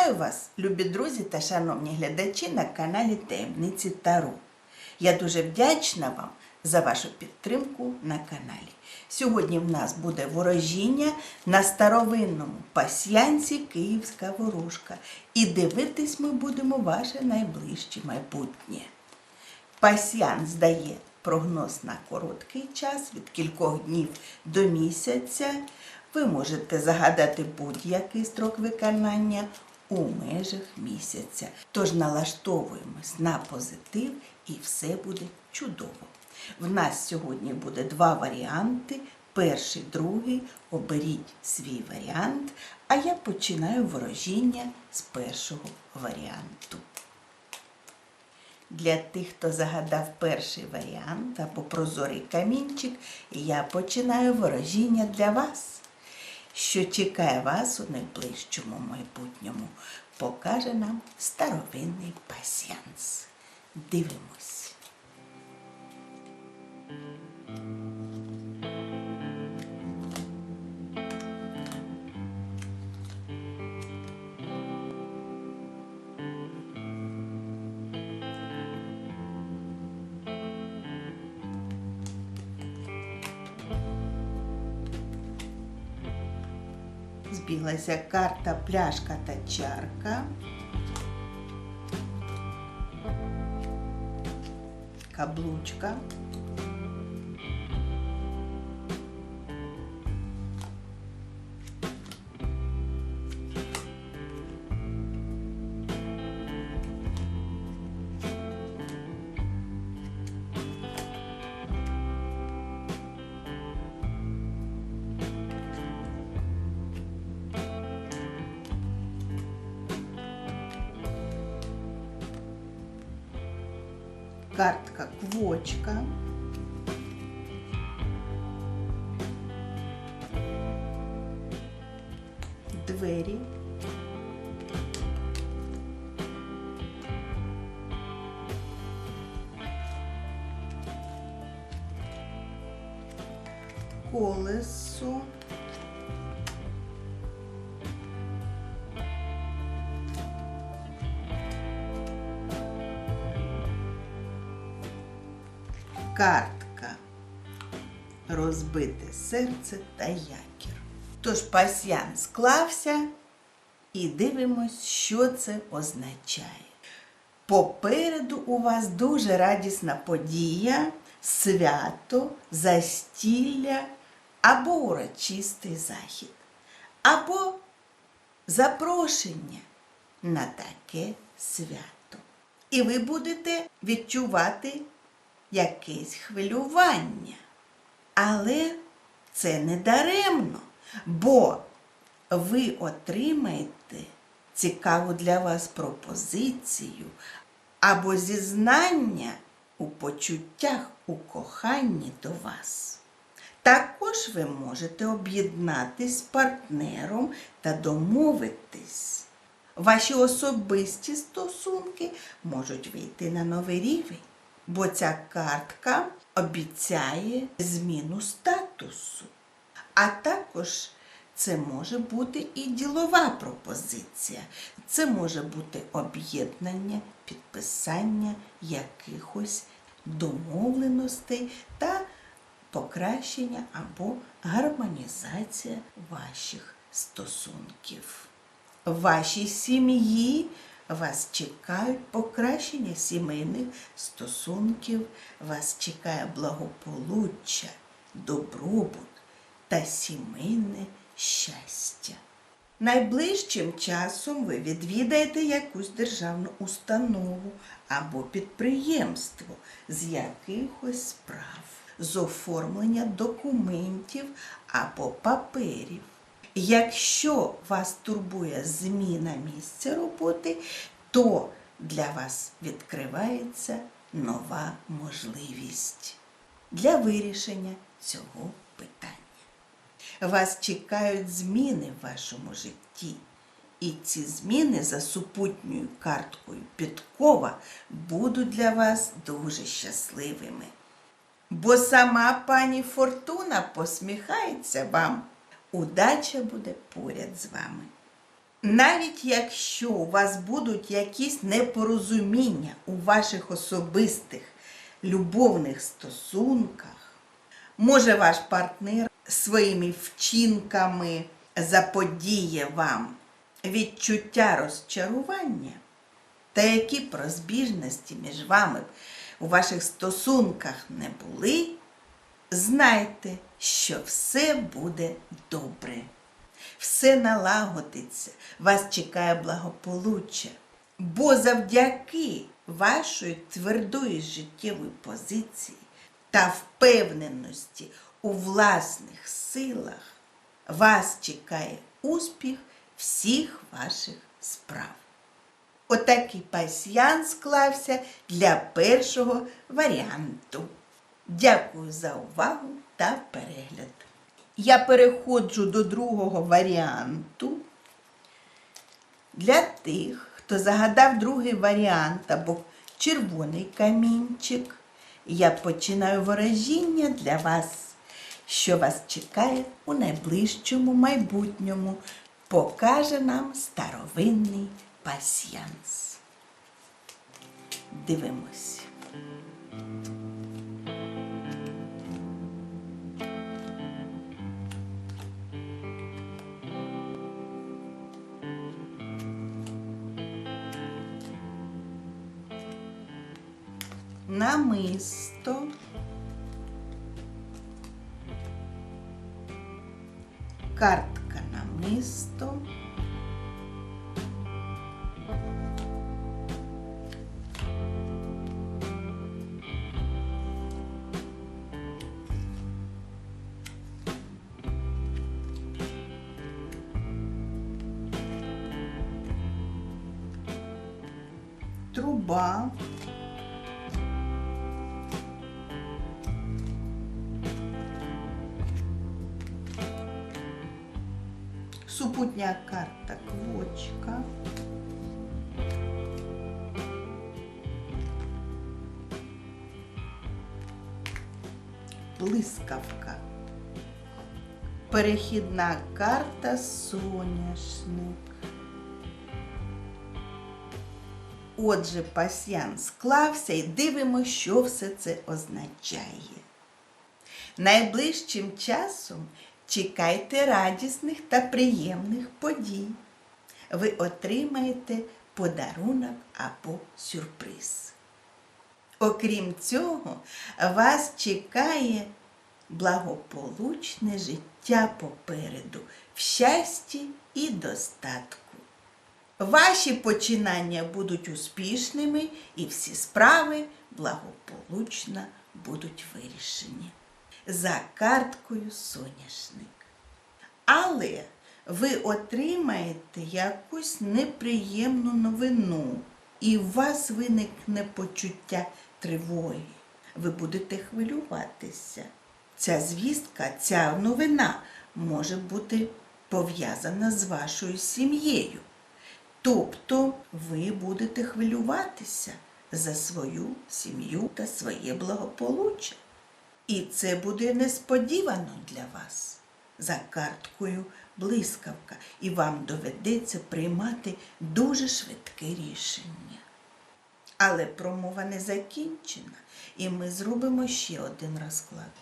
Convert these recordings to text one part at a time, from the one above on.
Вітаю вас, любі друзі та шановні глядачі на каналі Таємниці Тару. Я дуже вдячна вам за вашу підтримку на каналі. Сьогодні в нас буде ворожіння на старовинному пасьянці Київська ворожка. І дивитись ми будемо ваше найближче майбутнє. Пасьянс дає прогноз на короткий час від кількох днів до місяця. Ви можете загадати будь-який строк виконання у межах місяця. Тож налаштовуємось на позитив і все буде чудово. В нас сьогодні буде два варіанти. Перший, другий. Оберіть свій варіант, а я починаю ворожіння з першого варіанту. Для тих, хто загадав перший варіант або прозорий камінчик, я починаю ворожіння для вас. Що чекає вас у найближчому майбутньому, покаже нам старовинний пасіянс. Дивимось. Збіглася карта, пляшка та чарка. Каблучка. Картка квочка. Двері. Колесо. Розбите серце та якір. Тож пасьян склався і дивимось, що це означає. Попереду у вас дуже радісна подія, свято, застілля або урочистий захід, або запрошення на таке свято. І ви будете відчувати якесь хвилювання. Але це не даремно, бо ви отримаєте цікаву для вас пропозицію або зізнання у почуттях у коханні до вас. Також ви можете об'єднатись з партнером та домовитись. Ваші особисті стосунки можуть вийти на новий рівень бо ця картка обіцяє зміну статусу. А також це може бути і ділова пропозиція. Це може бути об'єднання, підписання якихось домовленостей та покращення або гармонізація ваших стосунків. Вашій сім'ї вас чекають покращення сімейних стосунків, вас чекає благополуччя, добробут та сімейне щастя. Найближчим часом ви відвідаєте якусь державну установу або підприємство з якихось справ, з оформлення документів або паперів. Якщо вас турбує зміна місця роботи, то для вас відкривається нова можливість для вирішення цього питання. Вас чекають зміни в вашому житті. І ці зміни за супутньою карткою підкова будуть для вас дуже щасливими. Бо сама пані Фортуна посміхається вам удача буде поряд з вами. Навіть якщо у вас будуть якісь непорозуміння у ваших особистих любовних стосунках, може ваш партнер своїми вчинками заподіє вам відчуття розчарування, та які б розбіжності між вами у ваших стосунках не були, знайте, що все буде добре. Все налагодиться, вас чекає благополуччя. Бо завдяки вашої твердої життєвої позиції та впевненості у власних силах вас чекає успіх всіх ваших справ. Отакий пасьян склався для першого варіанту. Дякую за увагу та перегляд. Я переходжу до другого варіанту. Для тих, хто загадав другий варіант або червоний камінчик, я починаю ворожіння для вас, що вас чекає у найближчому майбутньому, покаже нам старовинний пасьянс. Дивимось. Намисто. Картка намисто. Труба. Супутня карта квочка. Блискавка. Перехідна карта соняшник. Отже, пасьян склався і дивимося, що все це означає. Найближчим часом чекайте радісних та приємних подій. Ви отримаєте подарунок або сюрприз. Окрім цього, вас чекає благополучне життя попереду, в щасті і достатку. Ваші починання будуть успішними і всі справи благополучно будуть вирішені за карткою соняшник. Але ви отримаєте якусь неприємну новину, і у вас виникне почуття тривоги. Ви будете хвилюватися. Ця звістка, ця новина може бути пов'язана з вашою сім'єю. Тобто ви будете хвилюватися за свою сім'ю та своє благополуччя. І це буде несподівано для вас за карткою блискавка, і вам доведеться приймати дуже швидке рішення. Але промова не закінчена, і ми зробимо ще один розклад.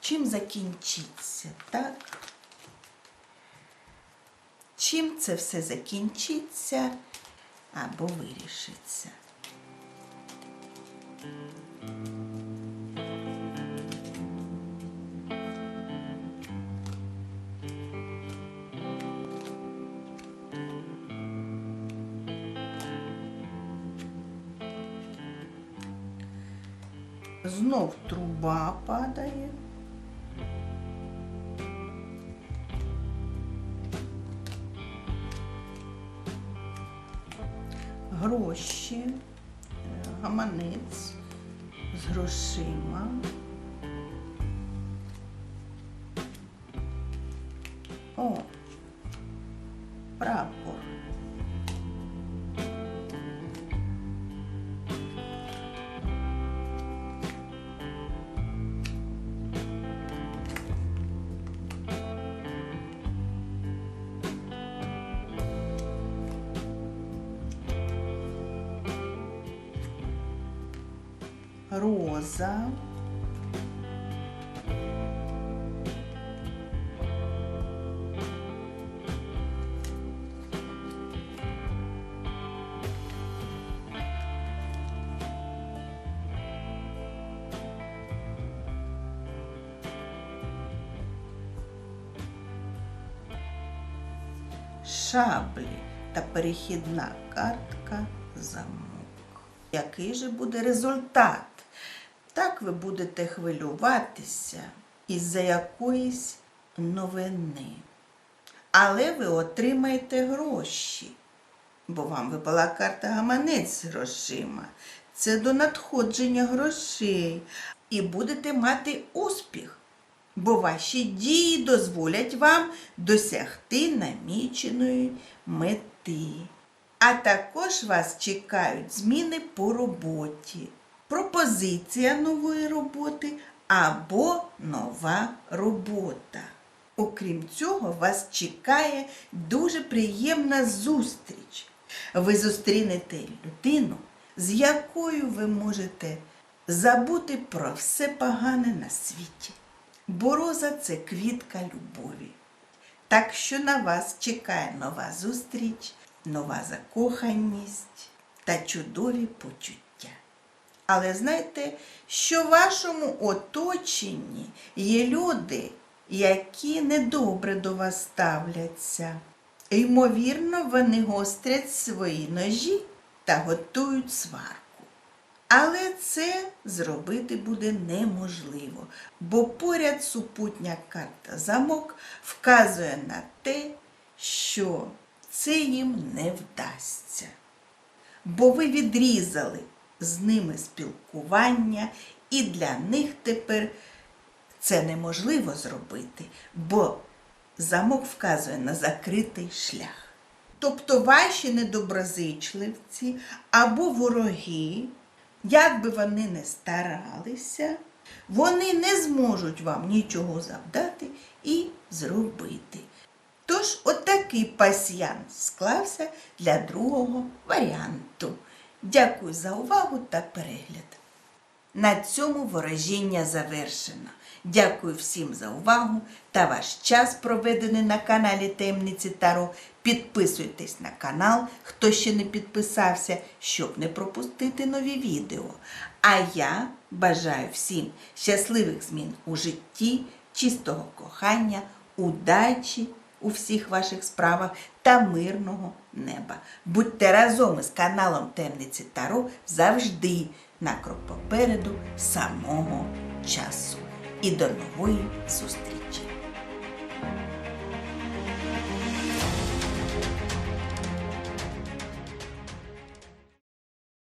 Чим закінчиться, так? Чим це все закінчиться або вирішиться? Знов труба падає. Гроші, е, гаманець з грошима. О, роза. шаблі та перехідна картка замок. Який же буде результат? Так ви будете хвилюватися із-за якоїсь новини. Але ви отримаєте гроші, бо вам випала карта гаманець з грошима. Це до надходження грошей. І будете мати успіх бо ваші дії дозволять вам досягти наміченої мети. А також вас чекають зміни по роботі, пропозиція нової роботи або нова робота. Окрім цього, вас чекає дуже приємна зустріч. Ви зустрінете людину, з якою ви можете забути про все погане на світі. Бо роза це квітка любові. Так що на вас чекає нова зустріч, нова закоханість та чудові почуття. Але знайте, що в вашому оточенні є люди, які недобре до вас ставляться. Ймовірно, вони гострять свої ножі та готують сварку. Але це зробити буде неможливо, бо поряд супутня карта замок вказує на те, що це їм не вдасться. Бо ви відрізали з ними спілкування, і для них тепер це неможливо зробити, бо замок вказує на закритий шлях. Тобто ваші недоброзичливці або вороги як би вони не старалися, вони не зможуть вам нічого завдати і зробити. Тож, отакий пасьянс склався для другого варіанту. Дякую за увагу та перегляд. На цьому ворожіння завершено. Дякую всім за увагу та ваш час проведений на каналі Таємниці Таро. Підписуйтесь на канал, хто ще не підписався, щоб не пропустити нові відео. А я бажаю всім щасливих змін у житті, чистого кохання, удачі у всіх ваших справах та мирного неба. Будьте разом із каналом Темниці Таро завжди на крок попереду самого часу. І до нової зустрічі!